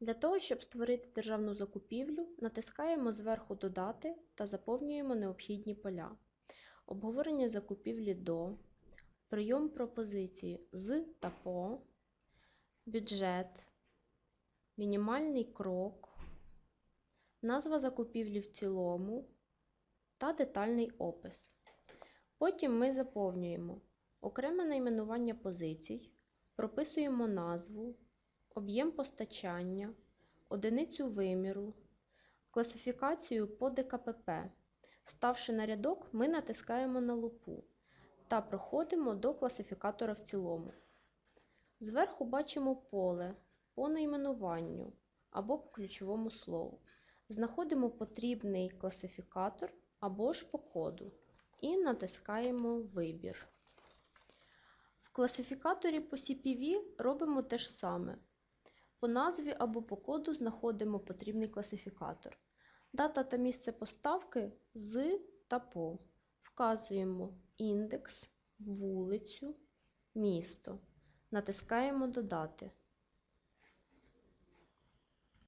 Для того, щоб створити державну закупівлю, натискаємо зверху Додати та заповнюємо необхідні поля. Обговорення закупівлі до, прийом пропозиції з та по, бюджет, мінімальний крок, назва закупівлі в цілому та детальний опис. Потім ми заповнюємо окреме найменування позицій, прописуємо назву, об'єм постачання, одиницю виміру, класифікацію по ДКПП. Ставши на рядок, ми натискаємо на лупу та проходимо до класифікатора в цілому. Зверху бачимо поле по найменуванню або по ключовому слову. Знаходимо потрібний класифікатор або ж по коду і натискаємо Вибір. В класифікаторі по CPV робимо те ж саме. По назві або по коду знаходимо потрібний класифікатор. Дата та місце поставки з та по. Вказуємо індекс, вулицю, місто. Натискаємо Додати.